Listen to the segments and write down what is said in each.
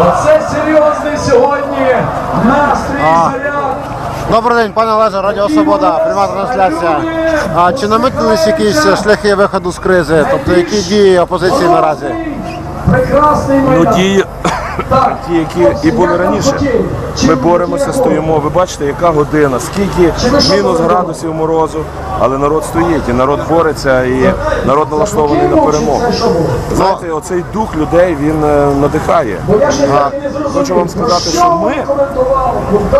Оце серйозний сьогодні настрій заряд. Добрий день, пане Олеже, Радіо Свобода, пряма трансляція. А чи намитились якісь шляхи виходу з кризи? Тобто які дії опозиції наразі? Прекрасний Ну, дії, Так, ті, які і були раніше. Ми боремося, стоїмо. Ви бачите, яка година, скільки мінус градусів морозу, але народ стоїть, і народ бореться, і народ налаштований на перемогу. Знаєте, оцей дух людей він е, надихає. А, Хочу вам сказати, що ми,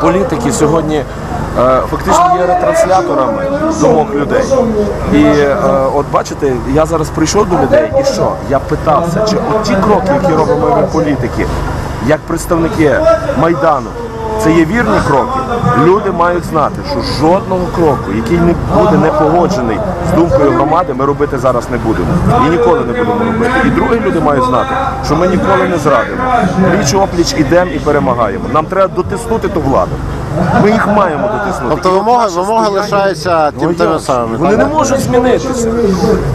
політики, сьогодні фактично є ретрансляторами думок людей. І е, от бачите, я зараз прийшов до людей, і що? Я питався, чи от ті кроки, які робимо ми політики, як представники Майдану, це є вірні кроки. Люди мають знати, що жодного кроку, який не буде не погоджений з думкою громади, ми робити зараз не будемо. І ніколи не будемо робити. І другі люди мають знати, що ми ніколи не зрадимо. Пліч опліч ідемо і перемагаємо. Нам треба дотиснути ту владу. Ми їх маємо дотиснути. Тобто вимоги, вимоги лишаються тим Ну, тими самими. Вони так? не можуть змінитися.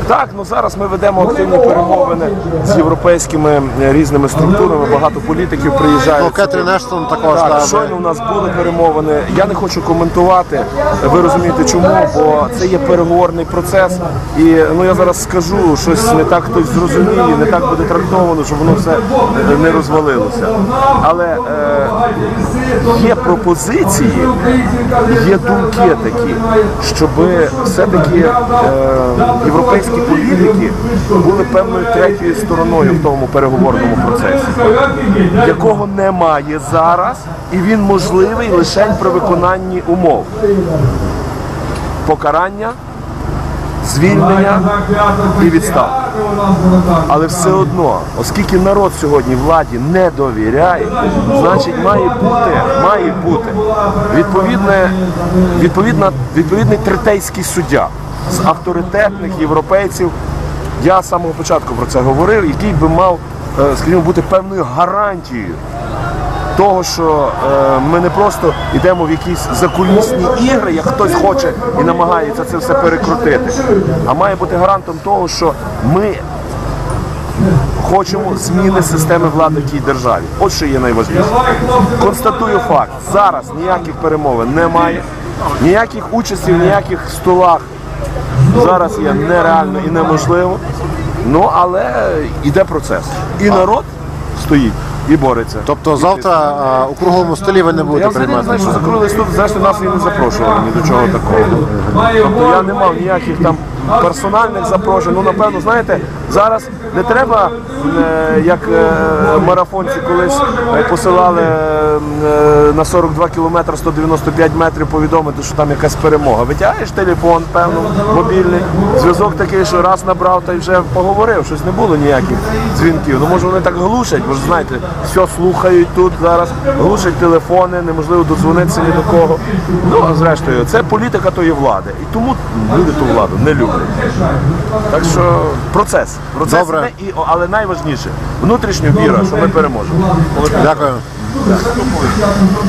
Так, ну зараз ми ведемо активні перемовини з європейськими е, різними структурами. Багато політиків приїжджають. Ну, Кетрін Ештон також, Так, так. щойно у нас були перемовини. Я не хочу коментувати. Ви розумієте, чому? Бо це є переговорний процес. І ну я зараз скажу, щось не так хтось зрозуміє, не так буде трактовано, щоб воно все е, не розвалилося. Але е, є пропозиції, є думки такі, щоб все-таки е, європейські політики були певною третьою стороною в тому переговорному процесі якого немає зараз, і він можливий лише при виконанні умов. Покарання, звільнення і відставка. Але все одно, оскільки народ сьогодні владі не довіряє, значить має бути, має бути відповідне, відповідна, відповідний третейський суддя з авторитетних європейців. Я з самого початку про це говорив, який би мав, е, скажімо, бути певною гарантією того, що е, ми не просто йдемо в якісь закулісні ігри, як хтось хоче і намагається це все перекрутити, а має бути гарантом того, що ми хочемо зміни системи влади в тій державі. От що є найважливіше. Констатую факт: зараз ніяких перемовин немає, ніяких участі ніяких столах зараз є нереально і неможливо. Ну але йде процес. І народ стоїть і бореться. Тобто завтра а, у круглому столі ви не будете Я взагалі не знаю, приймати. що закрили тут, зрештою нас і не запрошували ні до чого такого. Тобто я не мав ніяких там персональних запрошень. Ну, напевно, знаєте, зараз не треба, е, як е, марафонці колись е, посилали на 42 кілометри 195 метрів повідомити, що там якась перемога. Витягаєш телефон, певно, мобільний, зв'язок такий, що раз набрав та й вже поговорив, щось не було ніяких дзвінків. Ну може вони так глушать, бо ж знаєте, все слухають тут зараз, глушать телефони, неможливо додзвонитися ні до кого. Ну а зрештою, це політика тої влади. І тому люди ту владу не люблять. Так що процес. Процес Добре. іде, і, але найважніше внутрішня віра, що ми переможемо. Дякую.